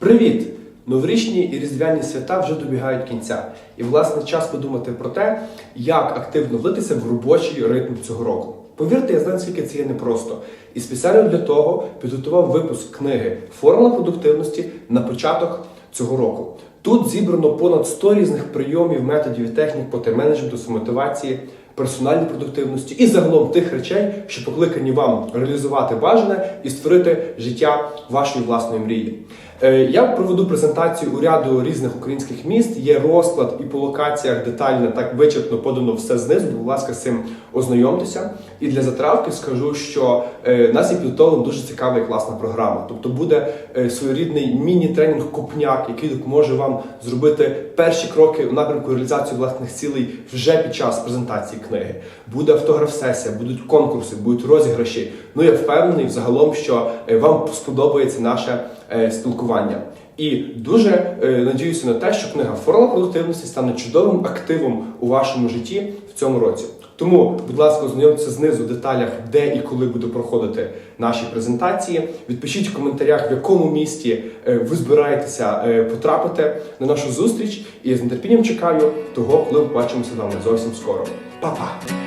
Привіт! Новорічні і різдвяні свята вже добігають кінця. І, власне, час подумати про те, як активно влитися в робочий ритм цього року. Повірте, я знаю, скільки це є непросто. І спеціально для того підготував випуск книги Формула продуктивності на початок цього року. Тут зібрано понад 100 різних прийомів, методів і технік по тайм-менеджменту, самомотивації, персональній продуктивності і загалом тих речей, що покликані вам реалізувати бажане і створити життя вашої власної мрії. Е, Я проведу презентацію у ряду різних українських міст. Є розклад і по локаціях детально так вичерпно подано все знизу. Будь ласка, з цим ознайомтеся. І для затравки скажу, що е, нас є підготовлена дуже цікава і класна програма. Тобто буде е, своєрідний міні-тренінг Копняк, який допоможе вам зробити перші кроки у напрямку реалізації власних цілей вже під час презентації книги. Буде автограф-сесія, будуть конкурси, будуть розіграші. Ну я впевнений взагалом, що е, вам сподобається наше е, спілкування. І дуже е, надіюся на те, що книга Формула продуктивності стане чудовим активом у вашому житті в цьому році. Тому, будь ласка, ознайомтеся знизу в деталях, де і коли буду проходити наші презентації. Відпишіть в коментарях, в якому місті е, ви збираєтеся е, потрапити на нашу зустріч. І з нетерпінням чекаю того, коли побачимося з вами зовсім скоро. Па-па!